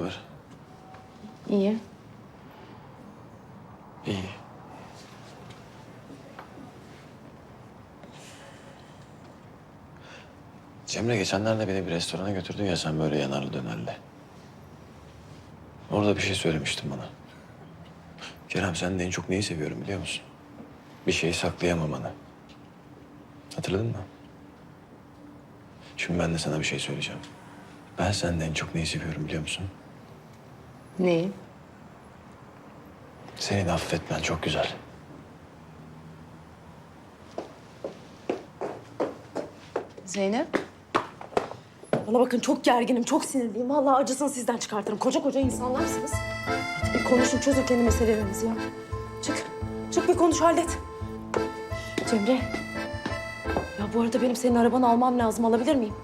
haber? İyi. İyi. Cemre geçenlerde beni bir restorana götürdün ya sen böyle yanarlı dönerli. Orada bir şey söylemiştin bana. Kerem sen de en çok neyi seviyorum biliyor musun? Bir şeyi saklayamamanı. Hatırladın mı? Şimdi ben de sana bir şey söyleyeceğim. Ben senden en çok neyi seviyorum biliyor musun? Neyi? Senin affetmen çok güzel. Zeynep. Bana bakın çok gerginim, çok sinirliyim. Vallahi acısını sizden çıkartırım. Koca koca insanlarsınız. Artık bir konuşun, çözün kendi meselelerinizi ya. Çık, çık bir konuş, hallet. Cemre. Ya bu arada benim senin arabanı almam lazım. Alabilir miyim?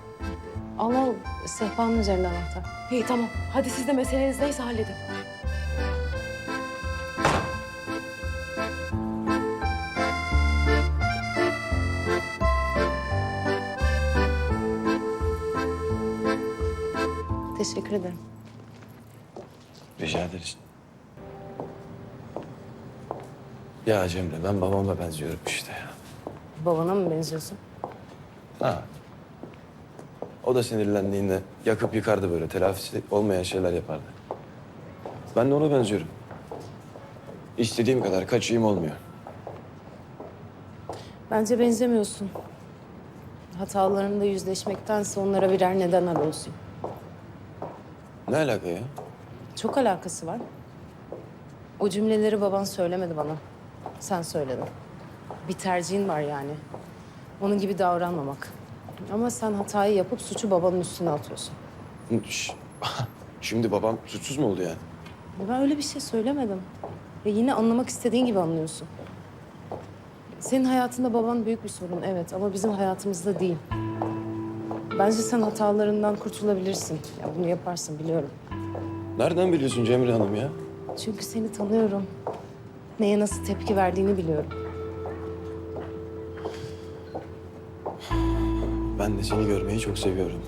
Al al. Sehpanın üzerinde anahtar. İyi tamam. Hadi siz de meseleniz neyse halledin. Teşekkür ederim. Rica ederiz. Ya Cemre ben babama benziyorum işte ya. Babana mı benziyorsun? Ha. O da sinirlendiğinde yakıp yıkardı böyle. Telafisi olmayan şeyler yapardı. Ben de ona benziyorum. İstediğim kadar kaçayım olmuyor. Bence benzemiyorsun. Hatalarında yüzleşmektense onlara birer neden arıyorsun. Ne alaka ya? Çok alakası var. O cümleleri baban söylemedi bana. Sen söyledin. Bir tercihin var yani. Onun gibi davranmamak. Ama sen hatayı yapıp suçu babanın üstüne atıyorsun. Şimdi babam suçsuz mu oldu yani? Ya Ben öyle bir şey söylemedim. Ve yine anlamak istediğin gibi anlıyorsun. Senin hayatında baban büyük bir sorun evet ama bizim hayatımızda değil. Bence sen hatalarından kurtulabilirsin. Ya bunu yaparsın biliyorum. Nereden biliyorsun Cemre Hanım ya? Çünkü seni tanıyorum. Neye nasıl tepki verdiğini biliyorum. Ben de seni görmeyi çok seviyorum.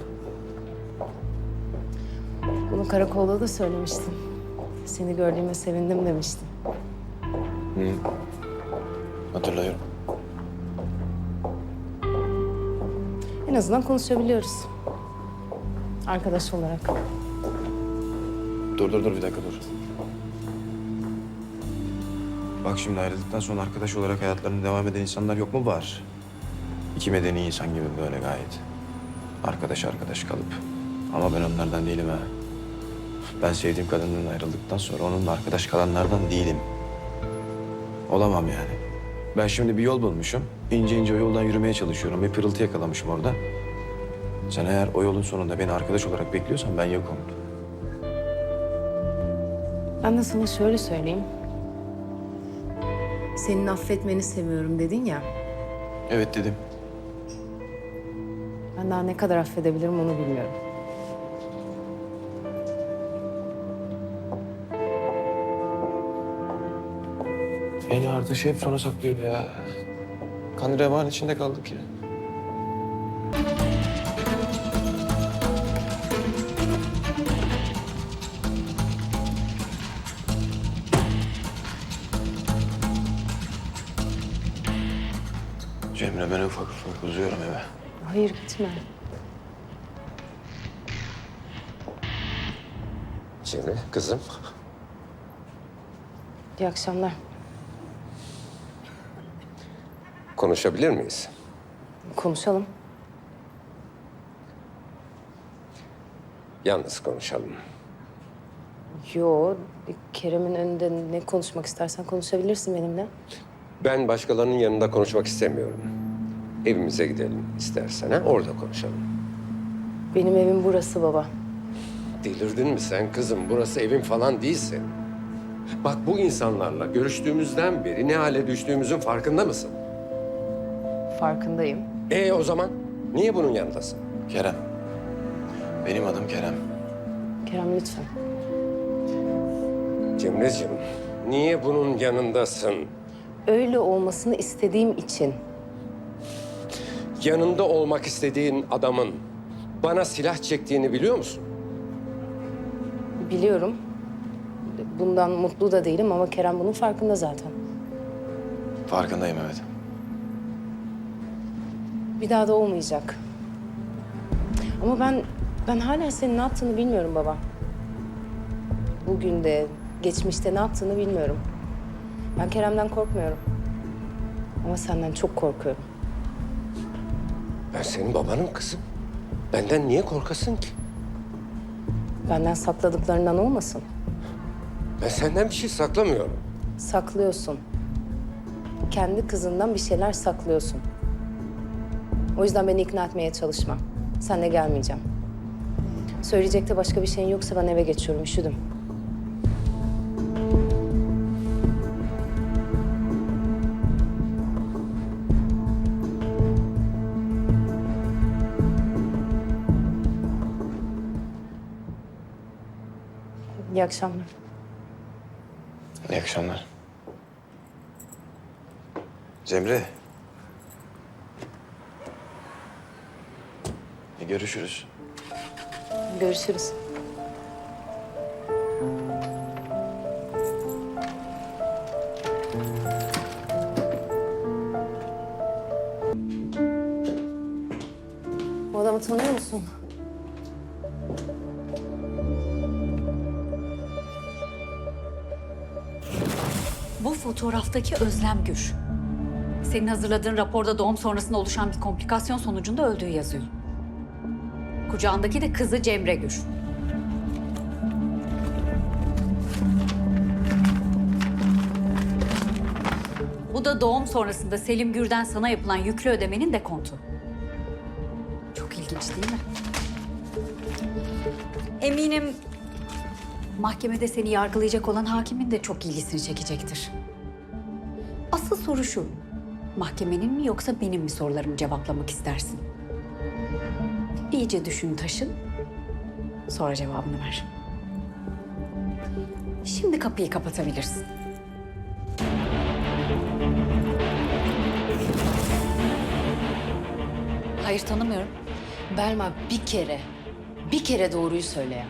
Bunu karakolda da söylemiştin. Seni gördüğüme sevindim demiştin. Hatırlıyorum. En azından konuşabiliyoruz. Arkadaş olarak. Dur dur dur bir dakika dur. Bak şimdi ayrıldıktan sonra arkadaş olarak hayatlarına devam eden insanlar yok mu? Var. İki medeni insan gibi böyle gayet. Arkadaş arkadaş kalıp. Ama ben onlardan değilim ha. Ben sevdiğim kadından ayrıldıktan sonra onunla arkadaş kalanlardan değilim. Olamam yani. Ben şimdi bir yol bulmuşum. İnce ince o yoldan yürümeye çalışıyorum. Bir pırıltı yakalamışım orada. Sen eğer o yolun sonunda beni arkadaş olarak bekliyorsan ben yokum. Ben de sana şöyle söyleyeyim. Senin affetmeni seviyorum dedin ya. Evet dedim. Ben daha ne kadar affedebilirim onu bilmiyorum. En ağır taşı hep sona saklıyor ya. Kan revan içinde kaldık ya. Gitme. Cemre, kızım. İyi akşamlar. Konuşabilir miyiz? Konuşalım. Yalnız konuşalım. Yo, Kerem'in önünde ne konuşmak istersen konuşabilirsin benimle. Ben başkalarının yanında konuşmak istemiyorum. Evimize gidelim istersen ha, orada konuşalım. Benim evim burası baba. Delirdin mi sen kızım? Burası evin falan değilsin. Bak bu insanlarla görüştüğümüzden beri ne hale düştüğümüzün farkında mısın? Farkındayım. E o zaman niye bunun yanındasın? Kerem. Benim adım Kerem. Kerem lütfen. Cemre'ciğim, niye bunun yanındasın? Öyle olmasını istediğim için. Yanında olmak istediğin adamın bana silah çektiğini biliyor musun? Biliyorum. Bundan mutlu da değilim ama Kerem bunun farkında zaten. Farkındayım evet. Bir daha da olmayacak. Ama ben ben hala senin ne yaptığını bilmiyorum baba. Bugün de geçmişte ne yaptığını bilmiyorum. Ben Kerem'den korkmuyorum. Ama senden çok korkuyorum. Ben senin babanım kızım. Benden niye korkasın ki? Benden sakladıklarından olmasın. Ben senden bir şey saklamıyorum. Saklıyorsun. Kendi kızından bir şeyler saklıyorsun. O yüzden beni ikna etmeye çalışma. Sen de gelmeyeceğim. Söyleyecek de başka bir şeyin yoksa ben eve geçiyorum. Üşüdüm. İyi akşamlar. İyi akşamlar. Cemre. E, görüşürüz. Görüşürüz. Fotoğraftaki Özlem Gür. Senin hazırladığın raporda doğum sonrasında oluşan bir komplikasyon sonucunda öldüğü yazıyor. Kucağındaki de kızı Cemre Gür. Bu da doğum sonrasında Selim Gür'den sana yapılan yüklü ödemenin dekontu. Çok ilginç değil mi? Eminim mahkemede seni yargılayacak olan hakimin de çok ilgisini çekecektir. Asıl soru şu. Mahkemenin mi yoksa benim mi sorularımı cevaplamak istersin? İyice düşün taşın. Sonra cevabını ver. Şimdi kapıyı kapatabilirsin. Hayır tanımıyorum. Belma bir kere, bir kere doğruyu söyle ya.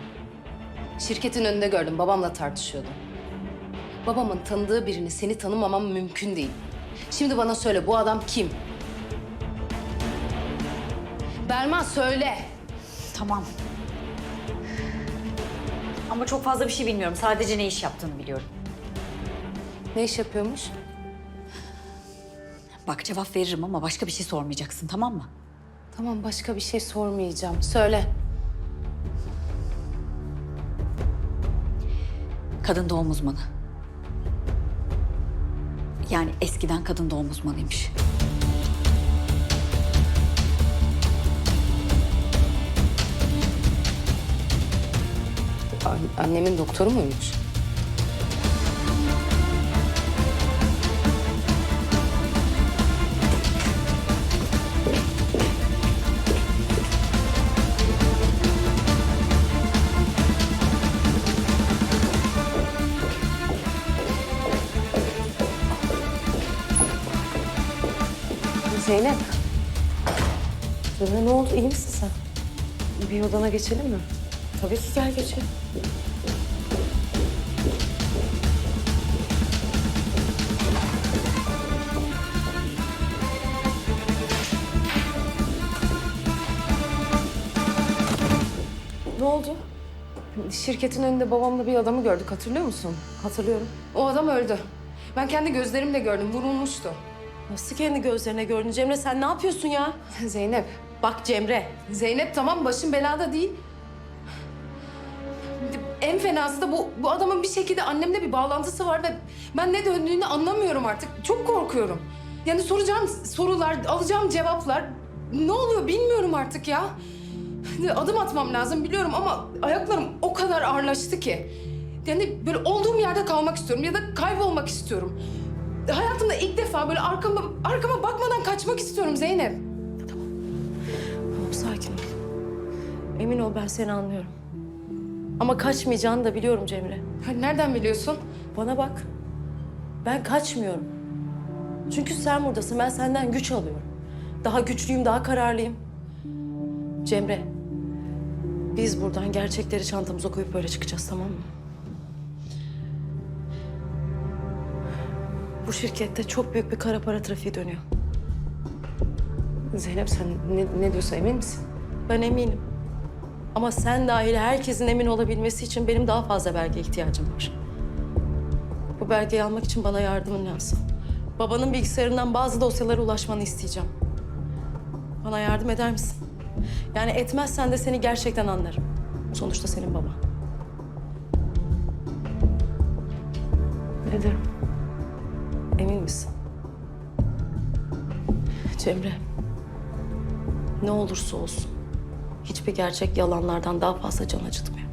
Şirketin önünde gördüm, babamla tartışıyordu. Babamın tanıdığı birini seni tanımamam mümkün değil. Şimdi bana söyle, bu adam kim? Belma söyle. Tamam. Ama çok fazla bir şey bilmiyorum. Sadece ne iş yaptığını biliyorum. Ne iş yapıyormuş? Bak cevap veririm ama başka bir şey sormayacaksın tamam mı? Tamam, başka bir şey sormayacağım. Söyle. Kadın doğum uzmanı. Yani eskiden kadın doğum uzmanıymış. An- annemin doktoru muymuş? Zeynep ne oldu? İyi misin sen? Bir odana geçelim mi? Tabii ki gel geçelim. Ne oldu? Şirketin önünde babamla bir adamı gördük hatırlıyor musun? Hatırlıyorum. O adam öldü. Ben kendi gözlerimle gördüm, vurulmuştu. Nasıl kendi gözlerine gördün Cemre? Sen ne yapıyorsun ya? Zeynep, Bak Cemre. Zeynep tamam başım belada değil. En fenası da bu, bu adamın bir şekilde annemle bir bağlantısı var ve ben ne döndüğünü anlamıyorum artık. Çok korkuyorum. Yani soracağım sorular, alacağım cevaplar. Ne oluyor bilmiyorum artık ya. Adım atmam lazım biliyorum ama ayaklarım o kadar ağırlaştı ki. Yani böyle olduğum yerde kalmak istiyorum ya da kaybolmak istiyorum. Hayatımda ilk defa böyle arkama, arkama bakmadan kaçmak istiyorum Zeynep. Sakin ol. Emin ol ben seni anlıyorum. Ama kaçmayacağını da biliyorum Cemre. Ha, Nereden biliyorsun? Bana bak. Ben kaçmıyorum. Çünkü sen buradasın. Ben senden güç alıyorum. Daha güçlüyüm, daha kararlıyım. Cemre, Biz buradan gerçekleri çantamıza koyup böyle çıkacağız tamam mı? Bu şirkette çok büyük bir kara para trafiği dönüyor. Zeynep sen ne, ne diyorsa emin misin? Ben eminim. Ama sen dahil herkesin emin olabilmesi için benim daha fazla belge ihtiyacım var. Bu belgeyi almak için bana yardımın lazım. Babanın bilgisayarından bazı dosyalara ulaşmanı isteyeceğim. Bana yardım eder misin? Yani etmezsen de seni gerçekten anlarım. Sonuçta senin baban. Ederim. Emin misin? Cemre. Ne olursa olsun. Hiçbir gerçek yalanlardan daha fazla can acıtmıyor.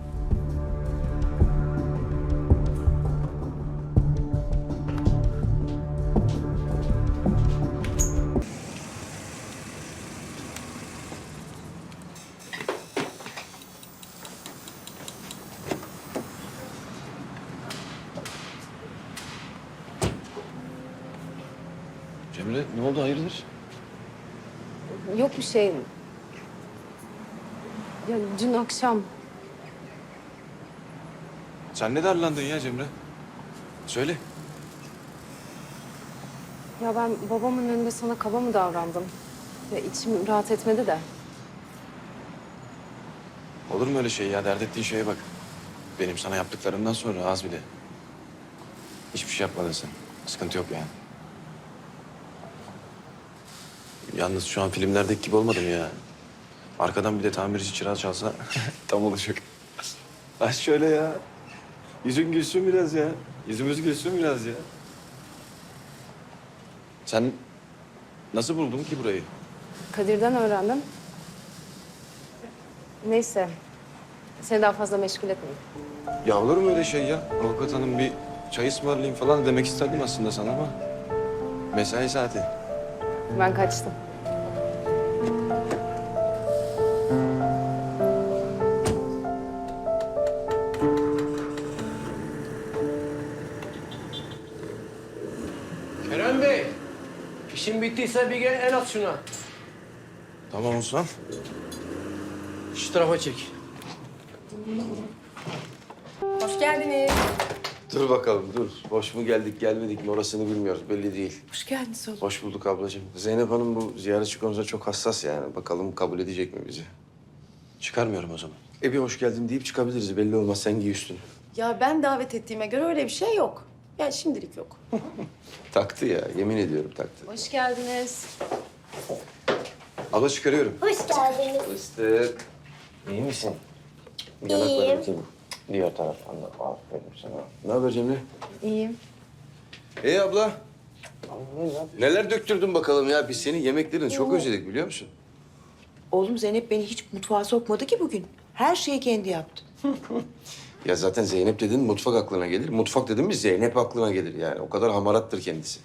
Şey. Ya dün akşam Sen ne darlandın ya Cemre? Söyle. ya ben babamın önünde sana kaba mı davrandım? Ya içim rahat etmedi de. Olur mu öyle şey ya? Dert ettiğin şeye bak. Benim sana yaptıklarımdan sonra az bile. Hiçbir şey yapmadın sen. Sıkıntı yok yani. Yalnız şu an filmlerdeki gibi olmadım ya. Arkadan bir de tamirci çırağı çalsa tam olacak. Aç şöyle ya. Yüzün gülsün biraz ya. Yüzümüz gülsün biraz ya. Sen nasıl buldun ki burayı? Kadir'den öğrendim. Neyse. Seni daha fazla meşgul etmeyeyim. Ya olur mu öyle şey ya? Avukat hanım bir çay ısmarlayayım falan demek isterdim aslında sana ama... Mesai saati. Ben kaçtım. Bittiyse bir gel el at şuna. Tamam Osman. Şu tarafa çek. Hoş geldiniz. Dur bakalım dur. Boş mu geldik gelmedik mi orasını bilmiyoruz. Belli değil. Hoş geldiniz oğlum. Hoş bulduk ablacığım. Zeynep Hanım bu ziyaretçi konusunda çok hassas yani. Bakalım kabul edecek mi bizi? Çıkarmıyorum o zaman. E bir hoş geldin deyip çıkabiliriz. Belli olmaz. Sen giy üstünü. Ya ben davet ettiğime göre öyle bir şey yok. Yani şimdilik yok. Taktı ya. Yemin ediyorum taktı. Hoş geldiniz. Abla çıkarıyorum. Hoş geldiniz. Fıstık. İyi misin? İyiyim. Diğer taraftan da aferin sana. Ne haber Cemre? İyiyim. İyi abla. Neler döktürdün bakalım ya? Biz senin yemeklerini çok özledik biliyor musun? Oğlum Zeynep beni hiç mutfağa sokmadı ki bugün. Her şeyi kendi yaptı. Ya zaten Zeynep dedin mutfak aklına gelir. Mutfak dedin mi Zeynep aklına gelir yani. O kadar hamarattır kendisi.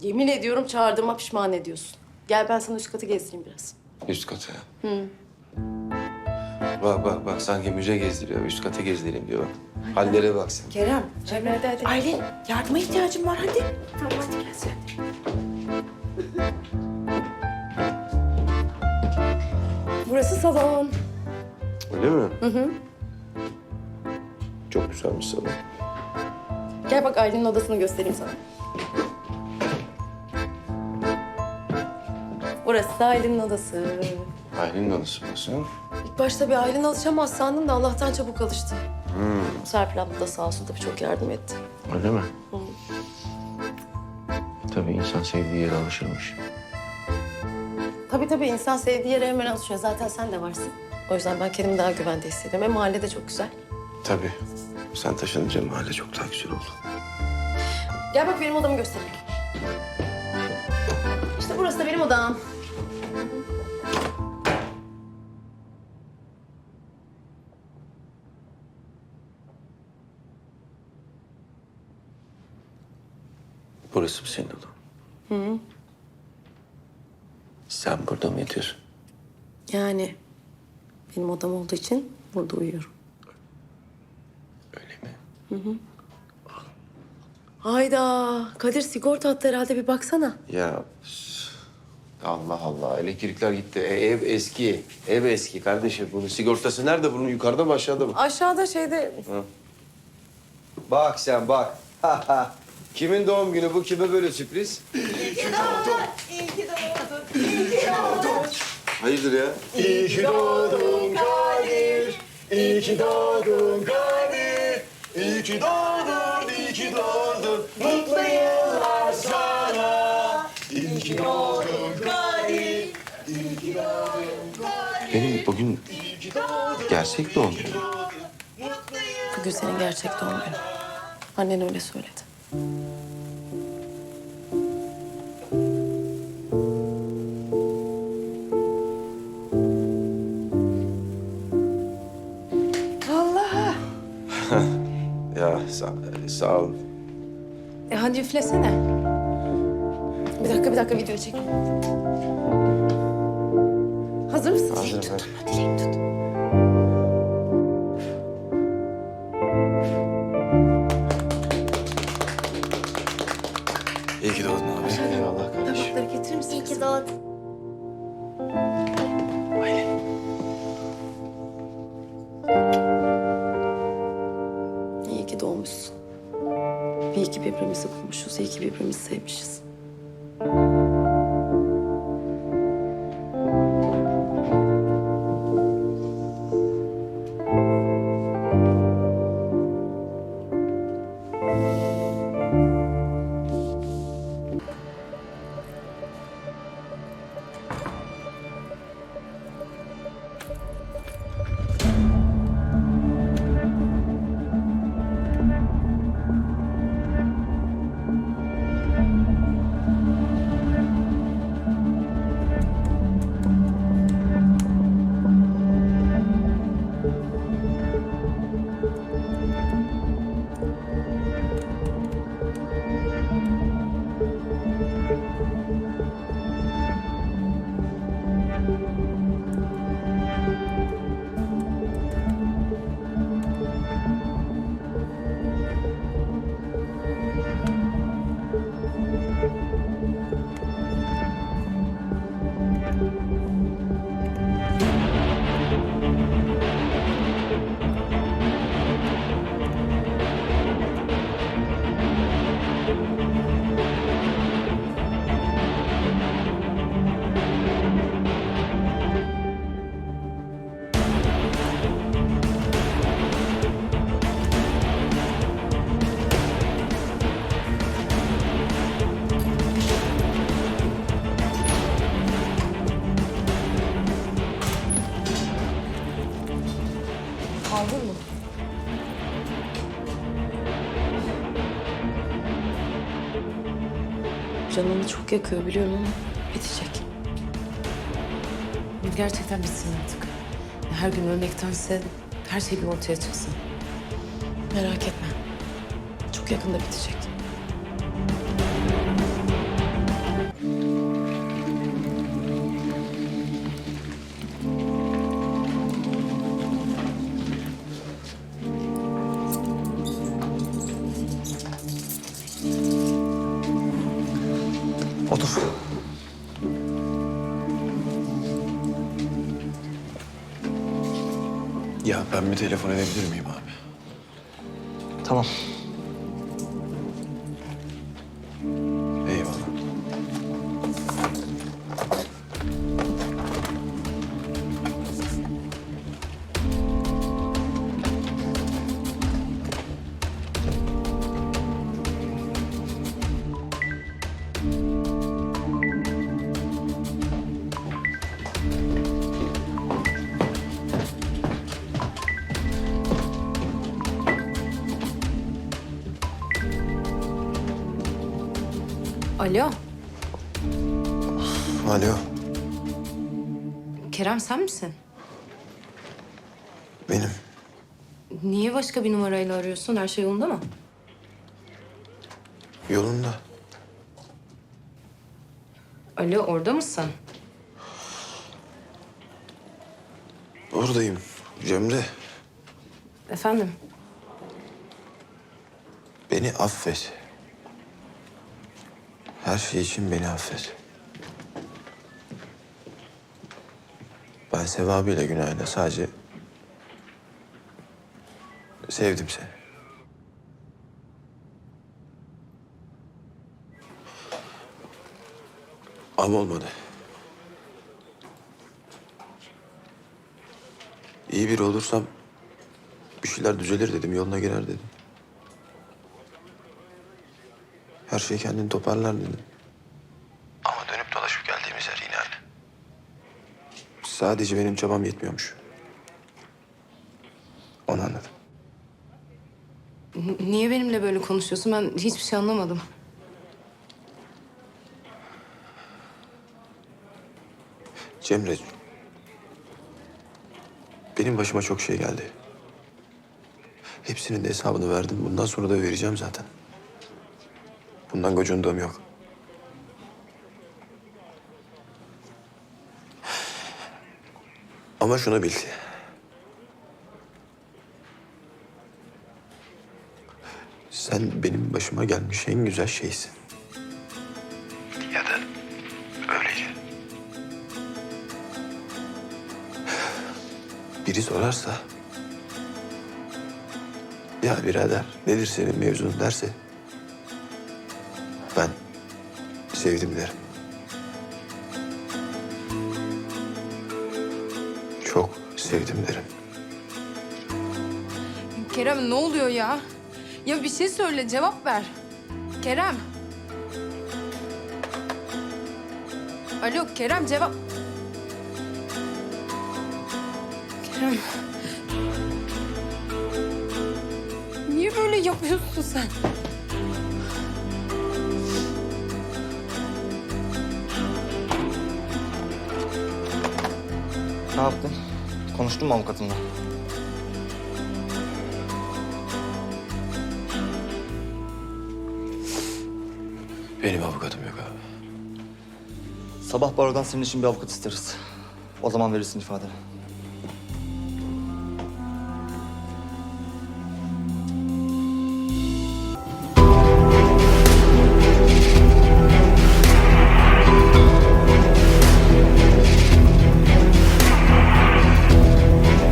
Yemin ediyorum çağırdığıma pişman ediyorsun. Gel ben sana üst katı gezdireyim biraz. Üst kata. Hı. Bak bak bak sanki müze gezdiriyor. Üst kata gezdireyim diyor. Hallere bak sen. Kerem, Hadi hadi hadi. Aylin yardıma ihtiyacım var hadi. Tamam hadi gel sen. Burası salon. Öyle mi? Hı hı. Çok güzelmiş salon. Gel bak Aylin'in odasını göstereyim sana. Burası da Aylin'in odası. Aylin'in odası burası. İlk başta bir Aylin alışamaz sandım da Allah'tan çabuk alıştı. Serpil abla da sağ olsun tabii çok yardım etti. Öyle mi? Tabii insan sevdiği yere alışırmış. Tabii tabii insan sevdiği yere hemen alışıyor. Zaten sen de varsın. O yüzden ben kendimi daha güvende hissediyorum. Hem mahalle de çok güzel. Tabii. Sen taşınınca mahalle çok daha güzel oldu. Gel bak benim odamı göstereyim. İşte burası da benim odam. Burası mı senin odan? Hı. Sen burada mı yatıyorsun? Yani benim odam olduğu için burada uyuyorum. Öyle mi? Hayda. Kadir sigorta attı herhalde bir baksana. Ya Allah Allah elektrikler gitti. E, ev eski. Ev eski kardeşim. Bunun sigortası nerede? Bunun yukarıda mı aşağıda mı? Aşağıda şeyde Bak sen bak. Kimin doğum günü bu? Kime böyle sürpriz? İyi ki doğdun. İyi ki doğdun. İyi ki doğdun. Hayırdır ya? İyi ki doğdun Kadir. İyi ki doğdun Kadir. İyi ki doğdun, iyi ki doğdun. Mutlu yıllar sana. İyi ki doğdun Kadir. İyi ki doğdun Kadir. Benim bugün gerçek doğum günüm. Bugün senin gerçek doğum günün. Annen öyle söyledi. Sağ, ol. E hadi üflesene. Bir dakika bir dakika video çekin. Hazır mısın? Hazırım ben. Dilek tut. İyi ki doğdun abi. Eyvallah kardeşim. Tabakları getirir misin? İyi ki doğdun. Birbirimizi bulmuşuz. İyi ki birbirimizi sevmişiz. Çok yakıyor biliyorum ama bitecek. Gerçekten bitsin artık. Her gün ölmektense her şey bir ortaya çıksın. Merak etme. Çok yakında bitecek. Telefon edebilir miyim abi? Tamam. Alo, Alo. Kerem sen misin? Benim. Niye başka bir numarayla arıyorsun? Her şey yolunda mı? Yolunda. Alo, orada mısın? Oradayım. Cemre. Efendim? Beni affet. Her şey için beni affet. sevabıyla günahıyla sadece sevdim seni. Ama olmadı. İyi biri olursam bir şeyler düzelir dedim, yoluna girer dedim. Her şey kendini toparlar dedim. Ama dönüp dolaşıp geldiğimiz yer yine aynı. Sadece benim çabam yetmiyormuş. Onu anladım. N- Niye benimle böyle konuşuyorsun? Ben hiçbir şey anlamadım. Cemre... Benim başıma çok şey geldi. Hepsinin de hesabını verdim. Bundan sonra da vereceğim zaten. Bundan gocunduğum yok. Ama şunu bil. Sen benim başıma gelmiş en güzel şeysin. Ya da öylece. Biri sorarsa... Ya birader nedir senin mevzun derse... sevdim derim. Çok sevdim derim. Kerem ne oluyor ya? Ya bir şey söyle, cevap ver. Kerem. Alo Kerem cevap... Kerem. Niye böyle yapıyorsun sen? Ne yaptın? Konuştun mu avukatınla? Benim avukatım yok abi. Sabah barodan senin için bir avukat isteriz. O zaman verirsin ifadeni.